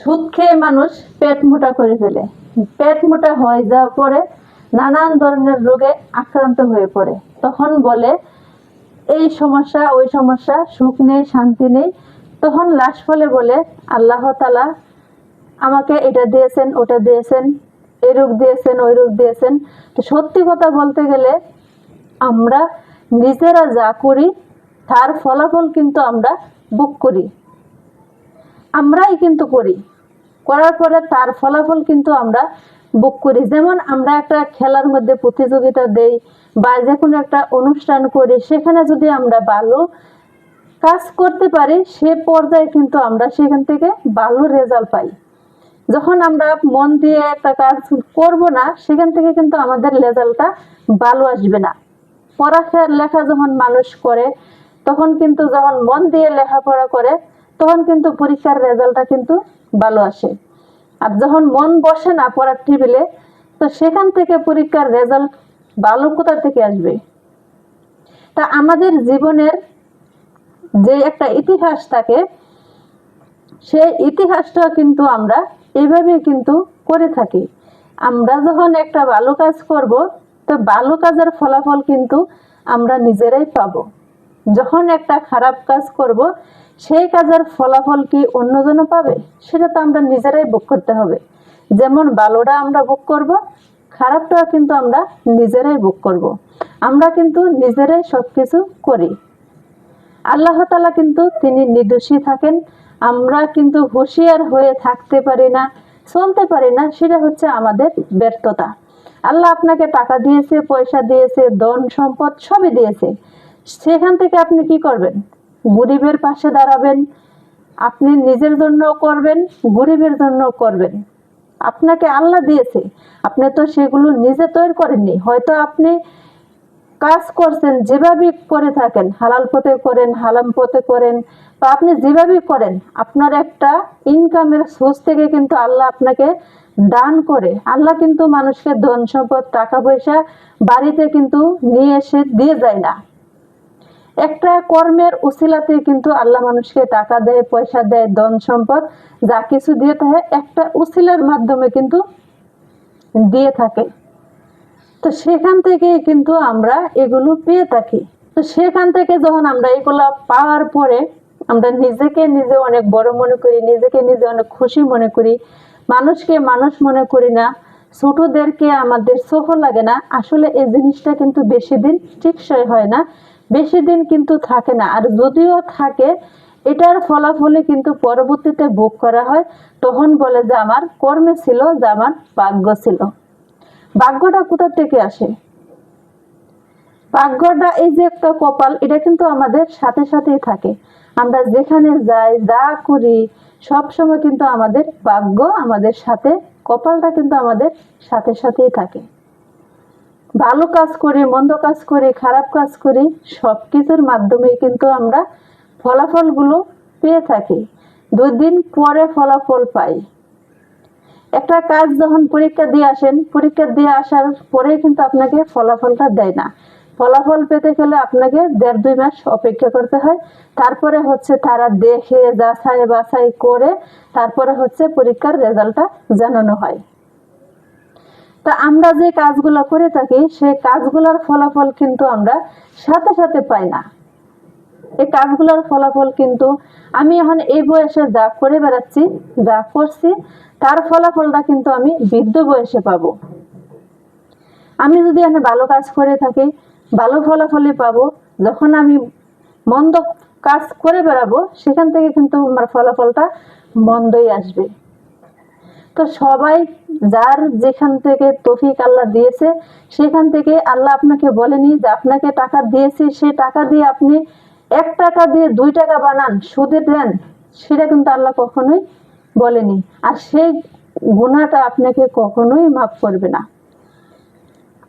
সুদ খেয়ে মানুষ পেট মোটা করে ফেলে। পেট মোটা হয়ে যাওয়ার পরে নানান ধরনের রোগে আক্রান্ত হয়ে পড়ে। তখন বলে, এই সমস্যা, ওই সমস্যা, সুখ নেই, শান্তি নেই। তখন লাশ ফলে বলে, আল্লাহ তালা আমাকে এটা দিয়েছেন, ওটা দিয়েছেন, এই রোগ দিয়েছেন, ওই রোগ দিয়েছেন। তো সত্যি কথা বলতে গেলে আমরা নিজেরা যা করি, তার ফলাফল কিন্তু আমরা বুক করি। আমরাই কিন্তু করি। করার পরে তার ফলাফল কিন্তু আমরা বুক করি। যেমন আমরা একটা খেলার মধ্যে প্রতিযোগিতা দেই বা যে কোনো একটা অনুষ্ঠান করি, সেখানে যদি আমরা ভালো কাজ করতে পারি, সে পর্যায়ে কিন্তু আমরা সেখান থেকে ভালো রেজাল্ট পাই। যখন আমরা মন দিয়ে একটা কাজ করব না, সেখান থেকে কিন্তু আমাদের রেজাল্টটা ভালো আসবে না। পড়াশা লেখা যখন মানুষ করে, তখন কিন্তু যখন মন দিয়ে লেখাপড়া করে তখন কিন্তু পরীক্ষার রেজাল্টটা কিন্তু ভালো আসে। আর যখন মন বসে না পড়ার টেবিলে তো সেখান থেকে পরীক্ষার রেজাল্ট ভালো কোথা থেকে আসবে? তা আমাদের জীবনের যে একটা ইতিহাস থাকে, সেই ইতিহাসটা কিন্তু আমরা এইভাবে কিন্তু করে থাকি। আমরা যখন একটা ভালো কাজ করব, তো ভালো কাজের ফলাফল কিন্তু আমরা নিজেরাই পাবো। যখন একটা খারাপ কাজ করব সেই কাজের ফলাফল কি অন্যজনও পাবে? সেটা তো আমরা নিজেরাই ভোগ করতে হবে। যেমন ভালোটা আমরা ভোগ করব, খারাপটাও কিন্তু আমরা নিজেরাই ভোগ করব। আমরা কিন্তু নিজেরাই সব কিছু করি। আল্লাহ তালা কিন্তু তিনি নির্দোষী থাকেন। আমরা কিন্তু হুঁশিয়ার হয়ে থাকতে পারি না, চলতে পারি না, সেটা হচ্ছে আমাদের ব্যর্থতা। আল্লাহ আপনাকে টাকা দিয়েছে, পয়সা দিয়েছে, ধন সম্পদ সবই দিয়েছে। সেখান থেকে আপনি কি করবেন? গরিবের পাশে দাঁড়াবেন, আপনি নিজের জন্য করবেন, গরিবের জন্য করবেন। আপনাকে আল্লাহ দিয়েছে। আপনি তো সেগুলো নিজে তৈরি করেননি। হয়তো আপনি কাজ করছেন, যেভাবে করে থাকেন, হালাল পথে করেন, হালাম পথে করেন বা আপনি যেভাবে করেন, আপনার একটা ইনকামের সোর্স থেকে কিন্তু আল্লাহ আপনাকে দান করে। আল্লাহ কিন্তু মানুষকে ধন সম্পদ, টাকা পয়সা বাড়িতে কিন্তু নিয়ে এসে দিয়ে যায় না। একটা কর্মের উসিলাতে কিন্তু আল্লাহ মানুষকে টাকা দেয়, পয়সা দেয়, ধন সম্পদ, যা কিছু দিয়ে থাকে, একটা উসিলার মাধ্যমে কিন্তু দিয়ে থাকে। তো সেখান থেকে কিন্তু আমরা এগুলো পেয়ে থাকি। তো সেখান থেকে যখন আমরা এগুলো পাওয়ার পরে আমরা নিজেকে নিজে অনেক বড় মনে করি, নিজেকে নিজে অনেক খুশি মনে করি, মানুষকে মানুষ মনে করি না, ছোটদেরকে আমাদের সোহ লাগে না, আসলে এই জিনিসটা কিন্তু বেশি দিন টিকসই হয় না। বেশি দিন কিন্তু থাকে না। আর যদিও থাকে, এটার ফলাফলে কিন্তু পরবর্তীতে ভোগ করা হয়। তখন বলে যে আমার কর্মে ছিল, যে আমার ভাগ্য ছিল। ভাগ্যটা কোথা থেকে আসে? ভাগ্যটা এই যে একটা কপাল, এটা কিন্তু আমাদের সাথে সাথেই থাকে। আমরা যেখানে যাই, যা করি, সব সময় কিন্তু আমাদের ভাগ্য আমাদের সাথে, কপালটা কিন্তু আমাদের সাথে সাথেই থাকে। ভালো কাজ করি, মন্দ কাজ করি, খারাপ কাজ করি সব কিছুর মাধ্যমে কিন্তু আমরা ফলাফলগুলো পেয়ে থাকি। দুই দিন পরে ফলাফল পাই। একটা কাজ যখন পরীক্ষা দিয়ে আসেন, পরীক্ষা দিয়ে আসার পরে কিন্তু আপনাকে ফলাফলটা দেয় না। ফলাফল পেতে গেলে আপনাকে দেড় দুই মাস অপেক্ষা করতে হয়। তারপরে হচ্ছে তারা দেখে যাচাই বাছাই করে, তারপরে হচ্ছে পরীক্ষার রেজাল্টটা জানানো হয়। তা আমরা যে কাজগুলো করে থাকি, সেই কাজগুলোর ফলাফল কিন্তু আমরা সাথে সাথে পাই না। এই কাজগুলোর ফলাফল কিন্তু আমি এখন এই বয়সে যা করে বেড়াচ্ছি, যা করছি, তার ফলাফলটা কিন্তু আমি বৃদ্ধ বয়সে পাবো। আমি যদি আমি ভালো কাজ করে থাকি, ভালো ফলাফলই পাবো, যখন আমি মন্দ কাজ করে বেড়াবো, সেখান থেকে কিন্তু আমার ফলাফলটা মন্দই আসবে। তো সবাই যার যেখান থেকে তফিক আল্লাহ দিয়েছে, সেখান থেকে আল্লাহ আপনাকে বলেনি যে আপনাকে টাকা দিয়েছে, সে টাকা দিয়ে আপনি এক টাকা দিয়ে দুই টাকা বানান, সুদে দেন, সেটা কিন্তু আল্লাহ কখনোই বলেনি। আর সেই গুণাটা আপনাকে কখনোই মাফ করবে না।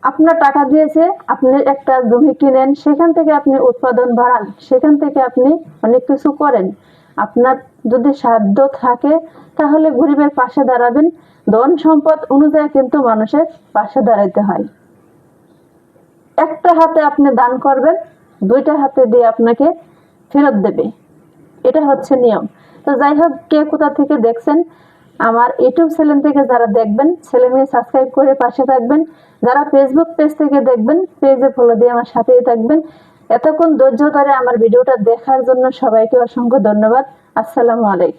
আপনার টাকা দিয়েছে, আপনি একটা জমি কিনেন, সেখান থেকে আপনি উৎপাদন বাড়ান, সেখান থেকে আপনি অনেক কিছু করেন। আপনার যদি সাধ্য থাকে, তাহলে গরিবের পাশে দাঁড়াবেন। ধন সম্পদ অনুযায়ী কিন্তু মানুষের পাশে দাঁড়াইতে হয়। একটা হাতে আপনি দান করবেন, দুইটা হাতে দিয়ে আপনাকে ফেরত দেবে। এটা হচ্ছে নিয়ম। তো যাই হোক, কে কোথা থেকে দেখছেন, আমার ইউটিউব চ্যানেল থেকে যারা দেখবেন চ্যানেলে সাবস্ক্রাইব করে পাশে থাকবেন। যারা ফেসবুক পেজ থেকে দেখবেন পেজে ফলো দিয়ে আমার সাথেই থাকবেন। এতক্ষণ ধৈর্য ধরে আমার ভিডিওটা দেখার জন্য সবাইকে অসংখ্য ধন্যবাদ। আসসালামু আলাইকুম।